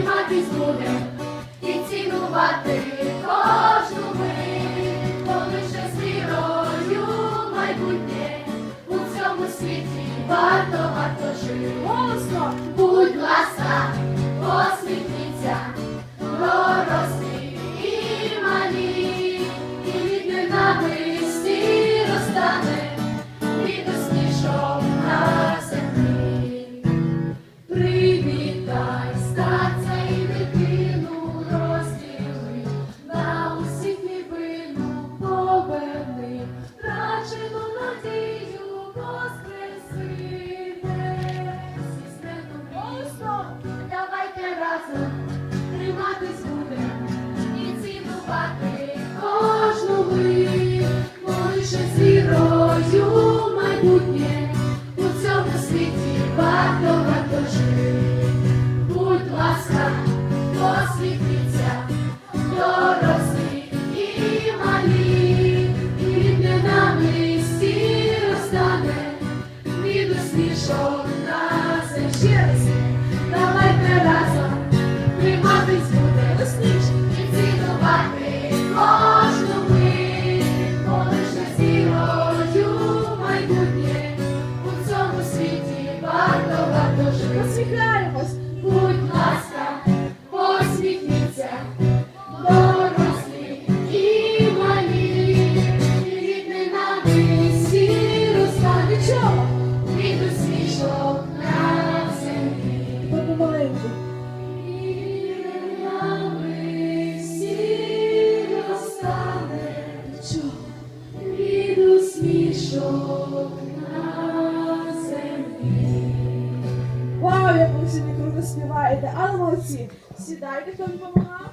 триматись будем і цінувати кожну ми, коли ще з майбутнє у цьому світі варто варто жити. Будь ласка, посміх. Thank you. посміхаємось, будь ласка, посміхніться, дорослі і малі, від ненависті росла від від усмішок на землі. Помаленьку. Від ненависті ростане від від усмішок як ви всі круто співаєте, але молодці. Сідайте, хто допомагав.